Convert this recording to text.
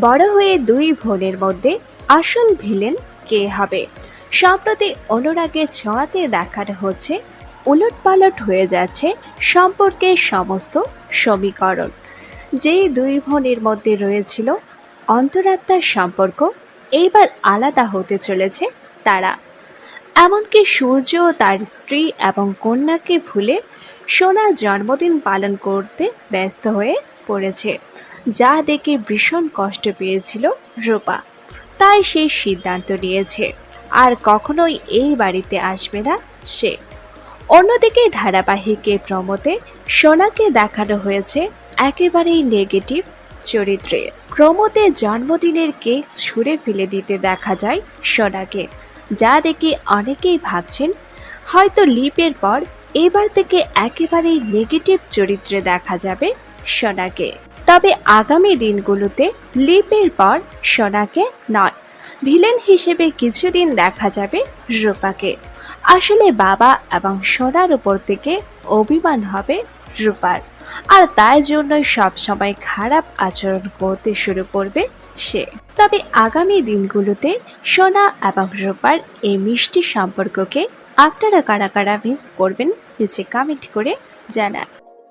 বড় হয়ে দুই বোনের মধ্যে আসল ভিলেন কে হবে? সম্প্রতি অনুরাগের ছোঁয়াতে দেখানো হচ্ছে, উলটপালট হয়ে যাচ্ছে সম্পর্কের সমস্ত সমীকরণ। যেই দুই বোনের মধ্যে রয়েছিল অন্তরাত্মার সম্পর্ক, এইবার আলাদা হতে চলেছে তারা। এমনকি সূর্য তার স্ত্রী এবং কন্যাকে ভুলে সোনা জন্মদিন পালন করতে ব্যস্ত হয়ে পড়েছে। যা দেখে ভীষণ কষ্ট পেয়েছিল রূপা। তাই সে সিদ্ধান্ত নিয়েছে, আর কখনোই এই বাড়িতে আসবে না সে। অন্যদিকে ধারাবাহিকের প্রমোতে সোনাকে দেখানো হয়েছে একেবারেই নেগেটিভ চরিত্রে। প্রমোতে জন্মদিনের কেক ছুঁড়ে ফেলে দিতে দেখা যায় সোনাকে, যা দেখে অনেকেই ভাবছেন, হয়তো লিপের পর এবার থেকে একেবারেই নেগেটিভ চরিত্রে দেখা যাবে সোনাকে। তবে আগামী দিনগুলোতে লিপের পর সোনাকে নয়। ভিলেন হিসেবে কিছুদিন দেখা যাবে রূপাকে। আসলে বাবা এবং সোনার উপর থেকে অভিমান হবে রূপার। আর তাই জন্যই সবসময় খারাপ আচরণ করতে শুরু করবে সে। তবে আগামী দিনগুলোতে সোনা এবং রূপার এই মিষ্টি সম্পর্ককে আপনারা কারা কারা মিস করবেন, নিচে কমেন্ট করে জানান।